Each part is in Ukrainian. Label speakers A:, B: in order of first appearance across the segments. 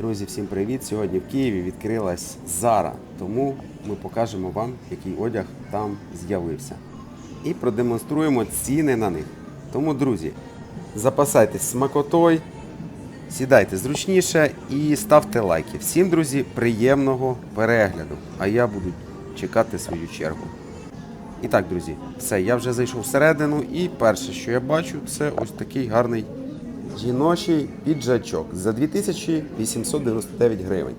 A: Друзі, всім привіт! Сьогодні в Києві відкрилась Зара, тому ми покажемо вам, який одяг там з'явився. І продемонструємо ціни на них. Тому, друзі, запасайтесь смакотою, сідайте зручніше і ставте лайки. Всім, друзі, приємного перегляду. А я буду чекати свою чергу. І так, друзі, все, я вже зайшов всередину, і перше, що я бачу, це ось такий гарний жіночий піджачок за 2899 гривень.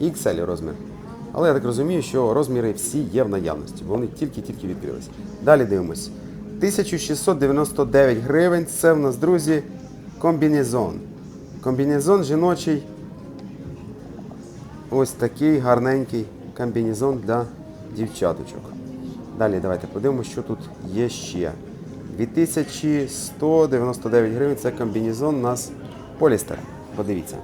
A: XL розмір. Але я так розумію, що розміри всі є в наявності, бо вони тільки-тільки відкрились. Далі дивимось. 1699 гривень. Це в нас, друзі, комбінезон. Комбінезон жіночий. Ось такий гарненький комбінезон для дівчаточок. Далі давайте подивимося, що тут є ще. 2199 гривень це комбінезон у нас полістер. Подивіться.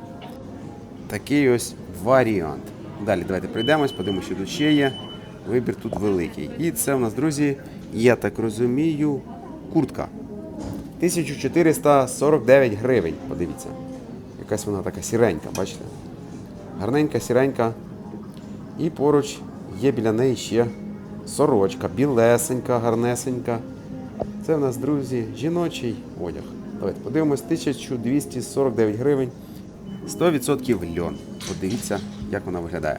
A: Такий ось варіант. Далі давайте пройдемось, подивимося, що тут ще є. Вибір тут великий. І це у нас, друзі, я так розумію, куртка. 1449 гривень. Подивіться. Якась вона така сіренька, бачите? Гарненька, сіренька. І поруч є біля неї ще сорочка, білесенька, гарнесенька. Це в нас, друзі, жіночий одяг. Давайте подивимось, 1249 гривень. 100% льон. Подивіться, як вона виглядає.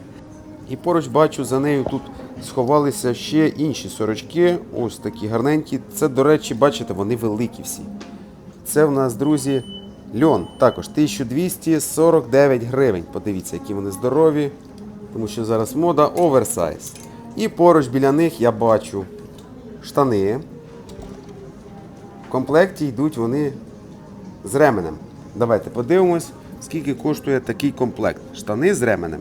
A: І поруч бачу, за нею тут сховалися ще інші сорочки. Ось такі гарненькі. Це, до речі, бачите, вони великі всі. Це в нас, друзі, льон. Також 1249 гривень. Подивіться, які вони здорові. Тому що зараз мода оверсайз. І поруч біля них я бачу штани. В комплекті йдуть вони з ременем. Давайте подивимось, скільки коштує такий комплект. Штани з ременем.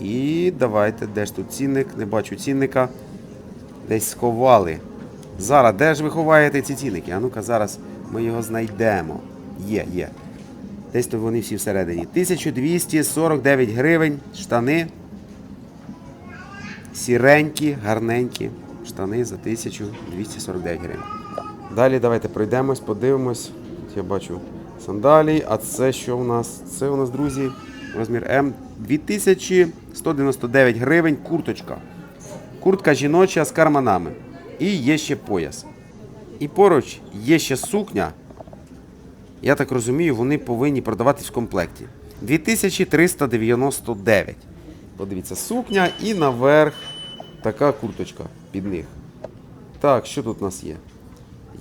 A: І давайте, де ж тут цінник? Не бачу цінника. Десь сховали. Зараз, де ж ви ховаєте ці цінники? А ну-ка, зараз ми його знайдемо. Є, є. Десь тут вони всі всередині. 1249 гривень, штани. Сіренькі, гарненькі. Штани за 1249 гривень. Далі давайте пройдемось, подивимось. Я бачу сандалії. А це що у нас? Це у нас, друзі, розмір М. 2199 гривень курточка. Куртка жіноча з карманами. І є ще пояс. І поруч є ще сукня. Я так розумію, вони повинні продаватись в комплекті. 2399. Подивіться, сукня і наверх така курточка під них. Так, що тут у нас є?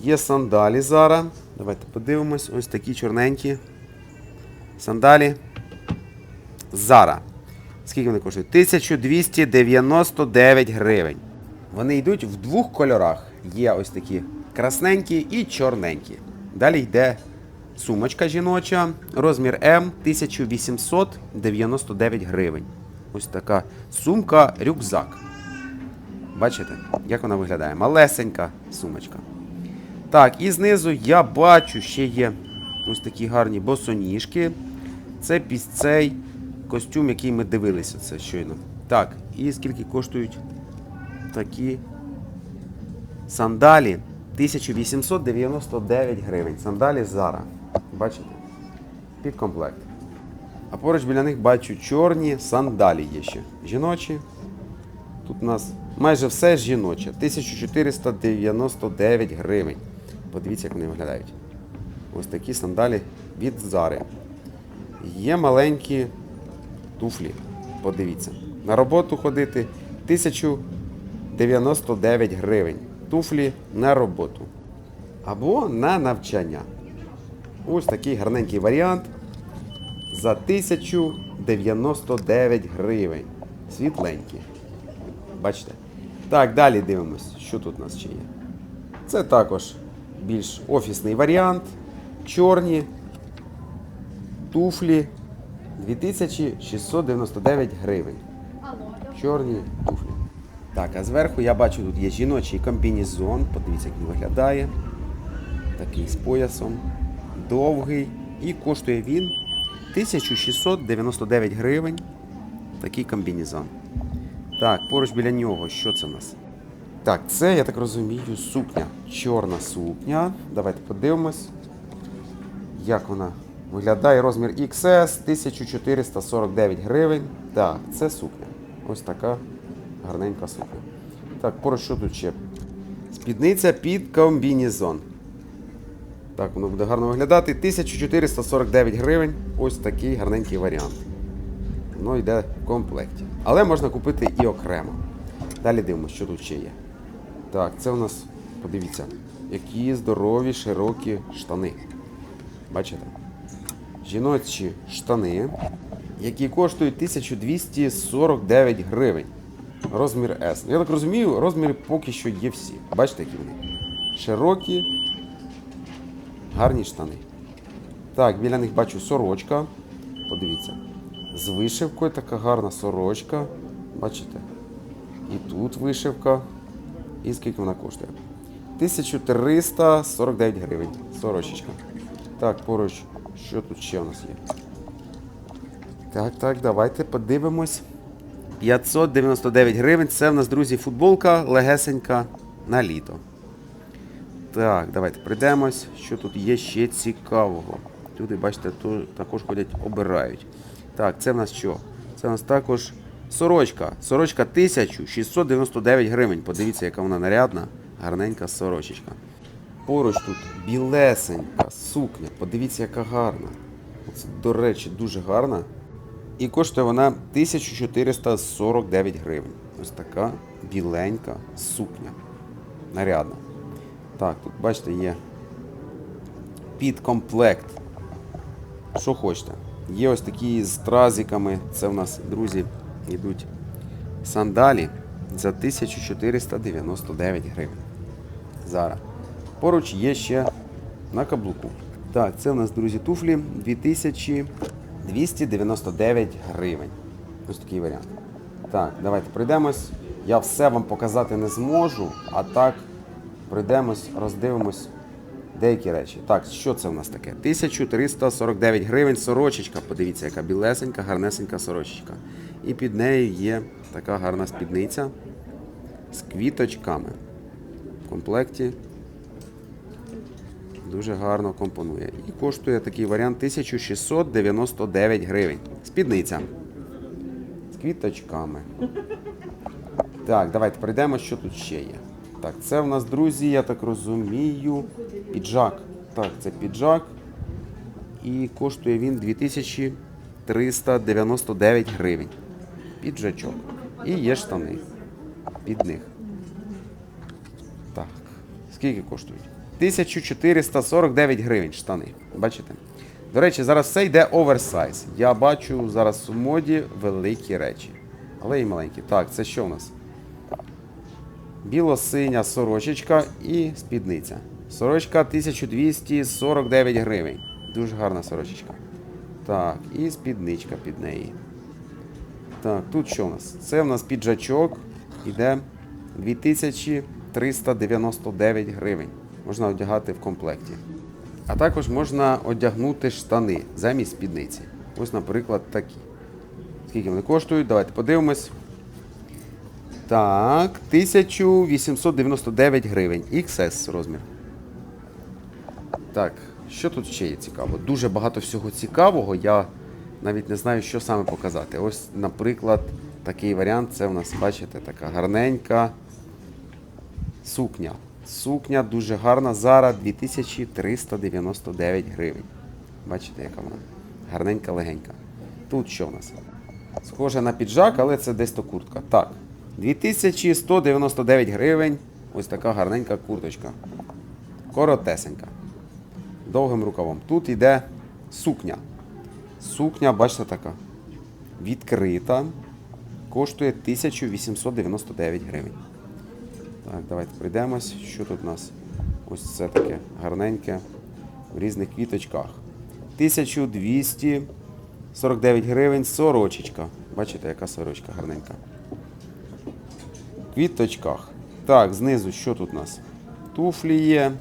A: Є сандалі зараз. Давайте подивимось. Ось такі чорненькі. Сандалі. Зара. Скільки вони коштують? 1299 гривень. Вони йдуть в двох кольорах. Є ось такі красненькі і чорненькі. Далі йде сумочка жіноча. Розмір М 1899 гривень. Ось така сумка-рюкзак. Бачите, як вона виглядає? Малесенька сумочка. Так, і знизу я бачу, ще є ось такі гарні босоніжки. Це під цей костюм, який ми дивилися це щойно. Так, і скільки коштують такі сандалі? 1899 гривень. Сандалі Зара. Бачите? Під комплект. А поруч біля них бачу чорні сандалі є ще. Жіночі. Тут у нас майже все жіноче. 1499 гривень. Подивіться, як вони виглядають. Ось такі сандалі від Зари. Є маленькі туфлі. Подивіться. На роботу ходити 1099 гривень. Туфлі на роботу. Або на навчання. Ось такий гарненький варіант. За 1099 гривень. Світленькі. Бачите? Так, далі дивимось, що тут у нас ще є. Це також більш офісний варіант. Чорні туфлі 2699 гривень. Чорні туфлі. Так, а зверху я бачу, тут є жіночий комбінезон. Подивіться, як він виглядає. Такий з поясом. Довгий. І коштує він 1699 гривень. Такий комбінезон. Так, поруч біля нього, що це в нас? Так, це, я так розумію, сукня. Чорна сукня. Давайте подивимось, як вона Виглядає розмір XS 1449 гривень. Так, це сукня. Ось така гарненька сукня. Так, поруч що тут ще? Спідниця під комбінезон. Так, воно буде гарно виглядати. 1449 гривень. Ось такий гарненький варіант. Воно йде в комплекті. Але можна купити і окремо. Далі дивимося, що тут ще є. Так, це у нас, подивіться, які здорові, широкі штани. Бачите? Жіночі штани, які коштують 1249 гривень. Розмір S. Я так розумію, розміри поки що є всі. Бачите, які вони? Широкі, гарні штани. Так, біля них бачу сорочка. Подивіться. З вишивкою така гарна сорочка. Бачите? І тут вишивка. І скільки вона коштує? 1349 гривень. Сорочечка. Так, поруч, що тут ще у нас є? Так, так, давайте подивимось. 599 гривень. Це в нас, друзі, футболка легесенька на літо. Так, давайте прийдемось. Що тут є ще цікавого? Люди, бачите, також ходять, обирають. Так, це в нас що? Це в нас також сорочка. Сорочка 1699 гривень. Подивіться, яка вона нарядна, гарненька сорочечка. Поруч тут білесенька сукня. Подивіться, яка гарна. Це, до речі, дуже гарна. І коштує вона 1449 гривень. Ось така біленька сукня. Нарядна. Так, тут бачите, є підкомплект. Що хочете. Є ось такі з тразиками. Це у нас, друзі, йдуть сандалі за 1499 гривень. Зараз. Поруч є ще на каблуку. Так, це у нас, друзі, туфлі 2299 гривень. Ось такий варіант. Так, давайте пройдемось. Я все вам показати не зможу, а так пройдемось, роздивимось деякі речі. Так, що це у нас таке? 1349 гривень сорочечка. Подивіться, яка білесенька, гарнесенька сорочечка. І під нею є така гарна спідниця з квіточками. В комплекті дуже гарно компонує. І коштує такий варіант 1699 гривень. Спідниця. З квіточками. Так, давайте прийдемо, що тут ще є. Так, це в нас, друзі, я так розумію, піджак. Так, це піджак. І коштує він 2399 гривень. Піджачок. І є штани під них. Так. Скільки коштують? 1449 гривень штани. Бачите? До речі, зараз все йде оверсайз. Я бачу зараз у моді великі речі. Але і маленькі. Так, це що у нас? Біло-синя сорочечка і спідниця. Сорочка 1249 гривень. Дуже гарна сорочечка. Так, і спідничка під неї. Так, тут що у нас? Це у нас піджачок іде 2399 гривень. Можна одягати в комплекті. А також можна одягнути штани замість спідниці. Ось, наприклад, такі. Скільки вони коштують? Давайте подивимось. Так, 1899 гривень. XS розмір. Так, що тут ще є цікаво? Дуже багато всього цікавого. Я навіть не знаю, що саме показати. Ось, наприклад, такий варіант. Це у нас, бачите, така гарненька сукня. Сукня дуже гарна. Зараз 2399 гривень. Бачите, яка вона? Гарненька, легенька. Тут що в нас? Схоже на піджак, але це десь то куртка. Так. 2199 гривень. Ось така гарненька курточка. Коротесенька. Довгим рукавом. Тут йде сукня. Сукня, бачите, така. Відкрита. Коштує 1899 гривень. Так, давайте прийдемось. Що тут у нас? Ось це таке гарненьке в різних квіточках. 1249 гривень сорочечка. Бачите, яка сорочка гарненька. В квіточках. Так, знизу що тут у нас? Туфлі є,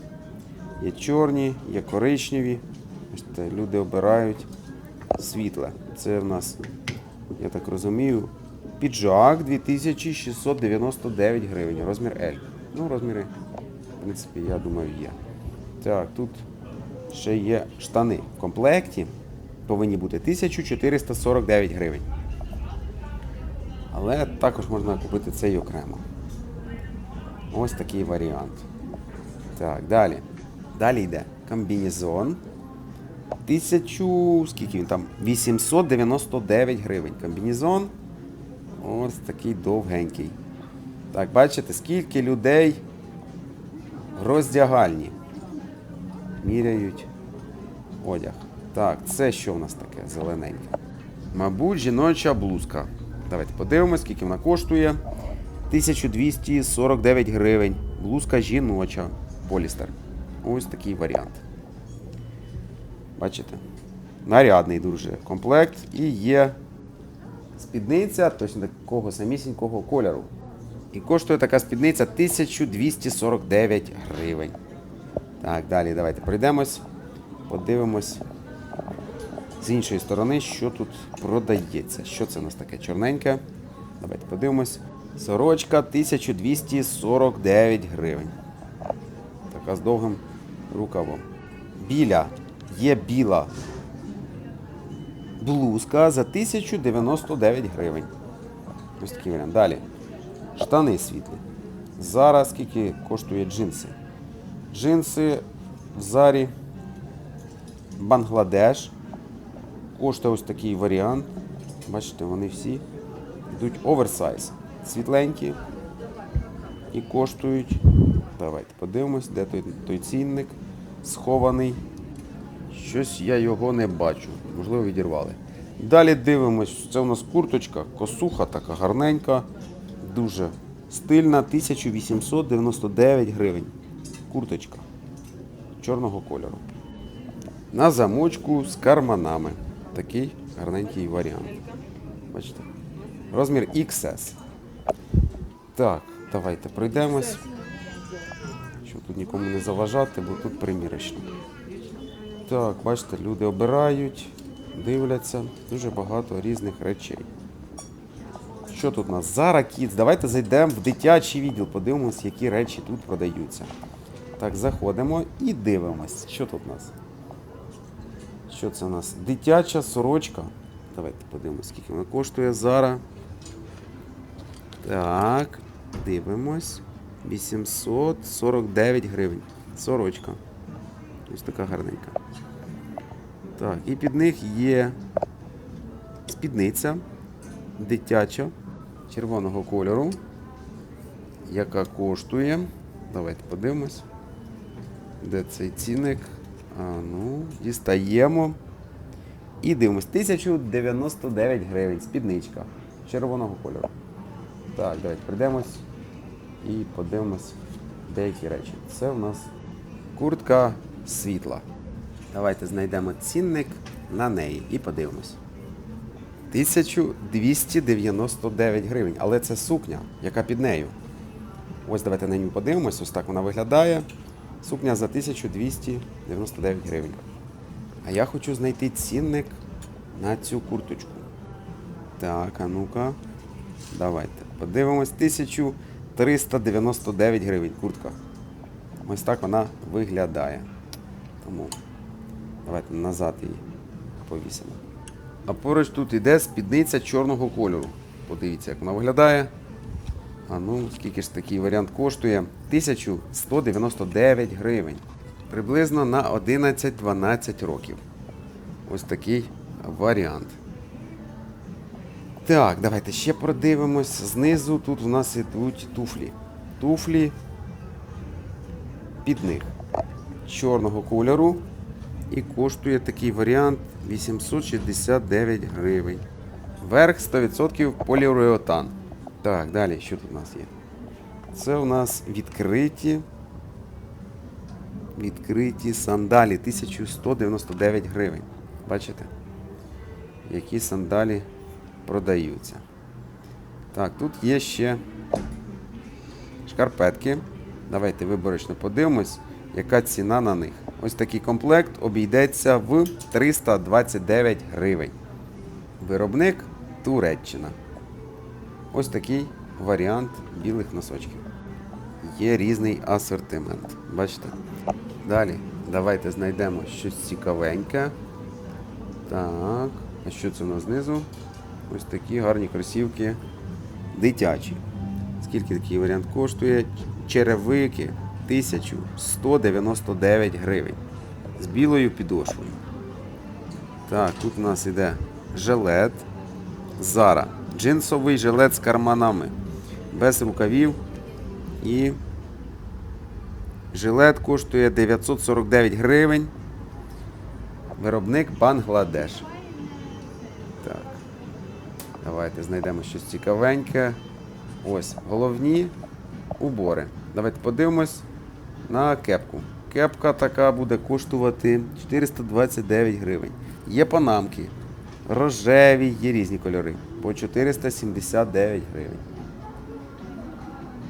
A: є чорні, є коричневі. Бачите, люди обирають світле. Це в нас, я так розумію, піджак 2699 гривень. Розмір L. Ну, розміри, в принципі, я думаю, є. Так, тут ще є штани в комплекті. повинні бути 1449 гривень. Але також можна купити цей окремо. Ось такий варіант. Так, далі. Далі йде комбінезон. Тисячу. Скільки він там? 899 гривень. Комбінезон. Ось такий довгенький. Так, бачите, скільки людей роздягальні. Міряють одяг. Так, це що в нас таке зелененьке? Мабуть, жіноча блузка. Давайте подивимось, скільки вона коштує. 1249 гривень. Блузка жіноча. Полістер. Ось такий варіант. Бачите? Нарядний дуже комплект. І є спідниця точно такого самісінького кольору. І коштує така спідниця 1249 гривень. Так, далі давайте пройдемось. Подивимось з іншої сторони, що тут продається. Що це у нас таке чорненьке? Давайте подивимось. Сорочка 1249 гривень. Така з довгим рукавом. Біля. Є біла блузка за 1099 гривень. Ось такий варіант. Далі. Штани світлі. Зараз скільки коштує джинси? Джинси в зарі Бангладеш. Коштує ось такий варіант. Бачите, вони всі йдуть оверсайз. Світленькі. І коштують. Давайте подивимось, де той, той цінник схований. Щось я його не бачу. Можливо, відірвали. Далі дивимось, це у нас курточка, косуха, така гарненька, дуже стильна, 1899 гривень. Курточка чорного кольору. На замочку з карманами. Такий гарненький варіант. Бачите? Розмір XS. Так, давайте пройдемось. Тут нікому не заважати, бо тут примірочно. Так, бачите, люди обирають, дивляться. Дуже багато різних речей. Що тут у нас? Zara Kids. Давайте зайдемо в дитячий відділ, подивимось, які речі тут продаються. Так, заходимо і дивимось. Що тут у нас? Що це у нас? Дитяча сорочка. Давайте подивимось, скільки вона коштує зараз. Так, дивимось. 849 гривень. Сорочка. Ось така гарненька. Так, і під них є спідниця дитяча червоного кольору, яка коштує. Давайте подивимось. Де цей цінник? А, ну, дістаємо. І дивимось. 1099 гривень. Спідничка червоного кольору. Так, давайте прийдемось і подивимось деякі речі. Це у нас куртка світла. Давайте знайдемо цінник на неї і подивимось. 1299 гривень, але це сукня, яка під нею. Ось давайте на ній подивимось, ось так вона виглядає. Сукня за 1299 гривень. А я хочу знайти цінник на цю курточку. Так, а ну-ка. Давайте. Подивимось. 1399 гривень куртка. Ось так вона виглядає. Тому давайте назад її повісимо. А поруч тут іде спідниця чорного кольору. Подивіться, як вона виглядає. А ну, скільки ж такий варіант коштує? 1199 гривень. Приблизно на 11-12 років. Ось такий варіант. Так, давайте ще продивимось. Знизу тут у нас ідуть туфлі. Туфлі під них. Чорного кольору. І коштує такий варіант 869 гривень. Верх 100% поліуреотан. Так, далі, що тут у нас є? Це у нас відкриті. Відкриті сандалі 1199 гривень. Бачите? Які сандалі продаються. Так, тут є ще шкарпетки. Давайте виборочно подивимось, яка ціна на них. Ось такий комплект обійдеться в 329 гривень. Виробник Туреччина. Ось такий варіант білих носочків. Є різний асортимент. Бачите? Далі давайте знайдемо щось цікавеньке. Так, а що це у нас знизу? Ось такі гарні кросівки дитячі. Скільки такий варіант коштує? Черевики 1199 гривень. З білою підошвою. Так, тут у нас іде жилет. Зара. Джинсовий жилет з карманами. Без рукавів. І жилет коштує 949 гривень. Виробник Бангладеш. Давайте знайдемо щось цікавеньке. Ось головні убори. Давайте подивимось на кепку. Кепка така буде коштувати 429 гривень. Є панамки. Рожеві, є різні кольори. По 479 гривень.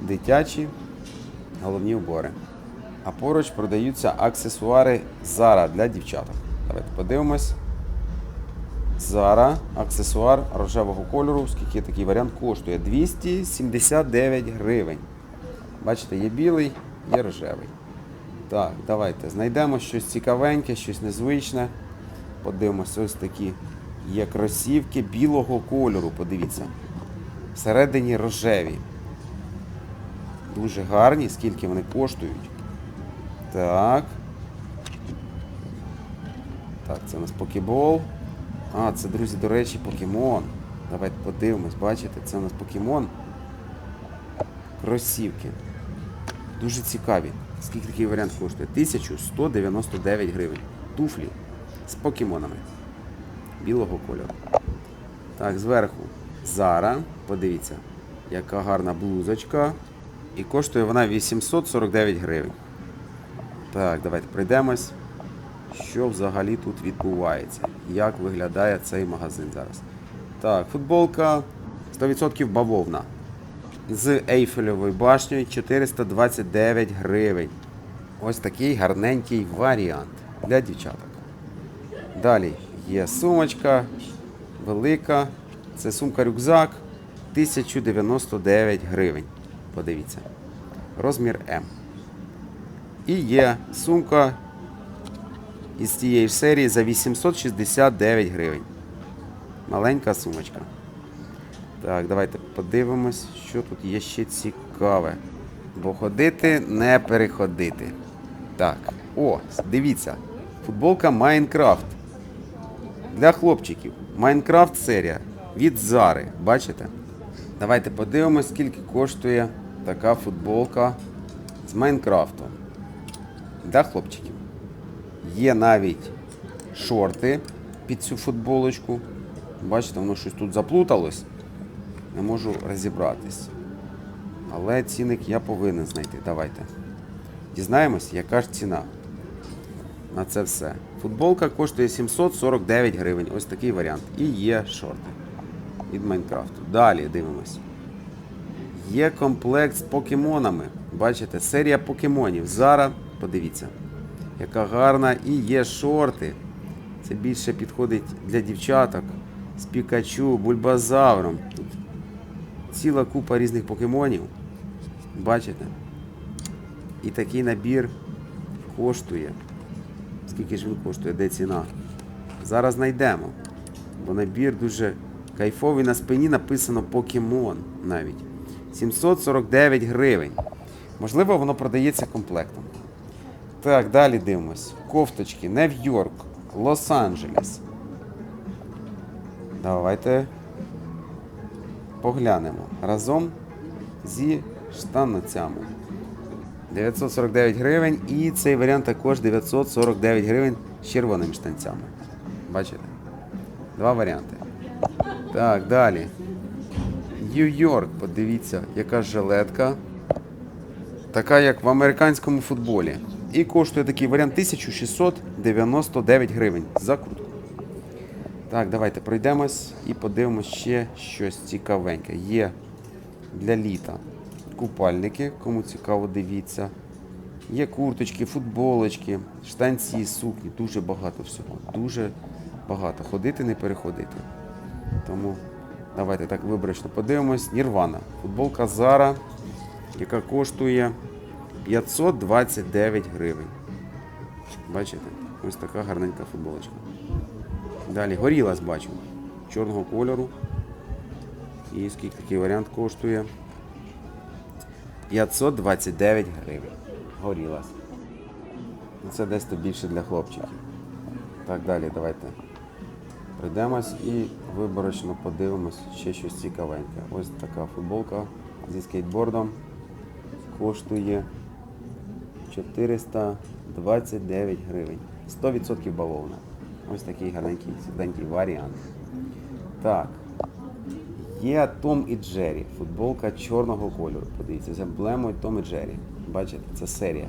A: Дитячі головні убори. А поруч продаються аксесуари Zara для дівчаток. Давайте подивимось. Zara, аксесуар рожевого кольору, скільки такий варіант коштує 279 гривень. Бачите, є білий, є рожевий. Так, давайте знайдемо щось цікавеньке, щось незвичне. Подивимося, ось такі є кросівки білого кольору, подивіться. Всередині рожеві. Дуже гарні, скільки вони коштують. Так. Так, це у нас покебол. А, це, друзі, до речі, покемон. Давайте подивимось, бачите, це у нас покемон. Кросівки. Дуже цікаві. Скільки такий варіант коштує? 1199 гривень. Туфлі з покемонами. Білого кольору. Так, зверху Зара. Подивіться, яка гарна блузочка. І коштує вона 849 гривень. Так, давайте пройдемось. Що взагалі тут відбувається? Як виглядає цей магазин зараз? Так, футболка 100% бавовна. З Ейфелевою башнею 429 гривень. Ось такий гарненький варіант для дівчаток. Далі є сумочка велика. Це сумка-рюкзак 1099 гривень. Подивіться. Розмір М. І є сумка із цієї ж серії за 869 гривень. Маленька сумочка. Так, давайте подивимось, що тут є ще цікаве. Бо ходити не переходити. Так, о, дивіться. Футболка Майнкрафт. Для хлопчиків. Майнкрафт серія від Зари. Бачите? Давайте подивимось, скільки коштує така футболка з Майнкрафту. Для хлопчиків. Є навіть шорти під цю футболочку. Бачите, воно щось тут заплуталось. Не можу розібратись. Але цінник я повинен знайти. Давайте. Дізнаємось, яка ж ціна на це все. Футболка коштує 749 гривень. Ось такий варіант. І є шорти від Майнкрафту. Далі дивимось. Є комплект з покемонами. Бачите, серія покемонів. Зараз подивіться, яка гарна. І є шорти. Це більше підходить для дівчаток з Пікачу, Бульбазавром. Тут ціла купа різних покемонів. Бачите? І такий набір коштує. Скільки ж він коштує, де ціна? Зараз знайдемо. Бо набір дуже кайфовий. На спині написано покемон навіть. 749 гривень. Можливо, воно продається комплектом. Так, далі дивимось. Кофточки, Нью-Йорк, Лос-Анджелес. Давайте поглянемо разом зі штанцями. 949 гривень і цей варіант також 949 гривень з червоними штанцями. Бачите? Два варіанти. Так, далі. Нью-Йорк, подивіться, яка жилетка. Така, як в американському футболі. І коштує такий варіант 1699 гривень за куртку. Так, давайте пройдемось і подивимось ще щось цікавеньке. Є для літа купальники, кому цікаво, дивіться. Є курточки, футболочки, штанці, сукні. Дуже багато всього. Дуже багато. Ходити, не переходити. Тому давайте так виборочно подивимось. Нірвана. Футболка Zara, яка коштує 529 гривень. Бачите? Ось така гарненька футболочка. Далі горілась бачу. Чорного кольору. І скільки такий варіант коштує? 529 гривень. Горілась. Ну, Це десь то більше для хлопчиків. Так, далі давайте пройдемось і виборочно подивимось ще щось цікавеньке. Ось така футболка зі скейтбордом коштує 429 гривень. 100% бавовна. Ось такий гарненький сіденький варіант. Так. Є Том і Джері. Футболка чорного кольору. Подивіться, з емблемою Том і Джері. Бачите, це серія.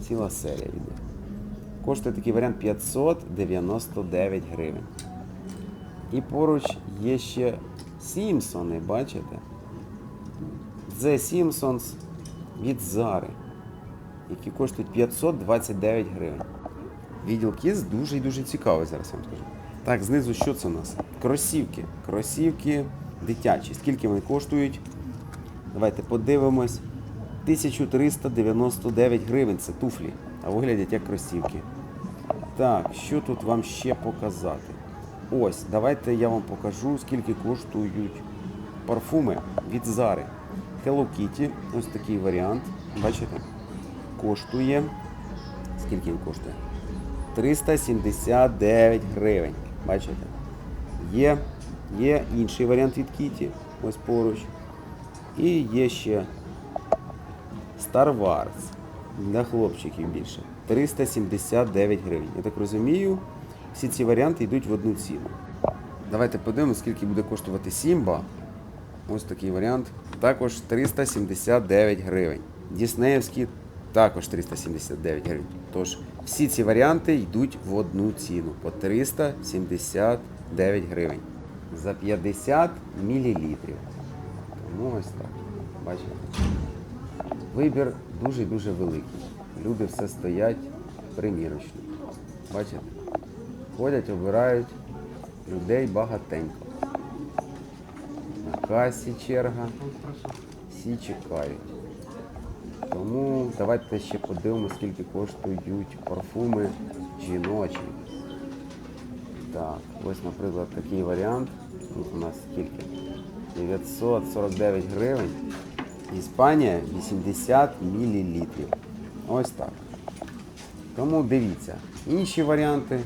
A: Ціла серія йде. Коштує такий варіант 599 гривень. І поруч є ще Сімпсони, бачите? The Simpsons від Зари, які коштують 529 гривень. Відділ Kids дуже і дуже цікавий, зараз я вам скажу. Так, знизу що це у нас? Кросівки. Кросівки дитячі. Скільки вони коштують? Давайте подивимось. 1399 гривень це туфлі, а виглядять як кросівки. Так, що тут вам ще показати? Ось, давайте я вам покажу, скільки коштують парфуми від Зари. Hello Kitty, ось такий варіант. Бачите? Коштує. Скільки він коштує? 379 гривень. Бачите? Є, є інший варіант від Kitty, ось поруч. І є ще Star Wars для хлопчиків більше. 379 гривень. Я так розумію, всі ці варіанти йдуть в одну ціну. Давайте подивимося, скільки буде коштувати Сімба. Ось такий варіант. Також 379 гривень. Діснеївський також 379 гривень. Тож всі ці варіанти йдуть в одну ціну по 379 гривень. За 50 мл. Тому ось так. Бачите? Вибір дуже-дуже великий. Люди все стоять примірочно. Бачите? Ходять, обирають людей багатенько. На касі черга. Всі чекають. Тому давайте ще подивимося, скільки коштують парфуми жіночі. Так, ось, наприклад, такий варіант. Тут у нас скільки? 949 гривень. Іспанія 80 мл. Ось так. Тому дивіться інші варіанти,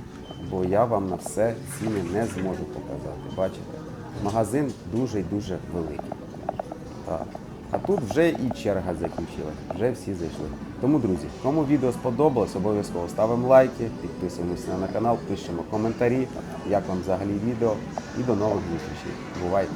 A: бо я вам на все ціни не зможу показати. Бачите? Магазин дуже і дуже великий. Так. А тут вже і черга закінчилась, вже всі зайшли. Тому, друзі, кому відео сподобалось, обов'язково ставимо лайки, підписуємося на канал, пишемо коментарі, як вам взагалі відео. І до нових зустрічей. Бувайте!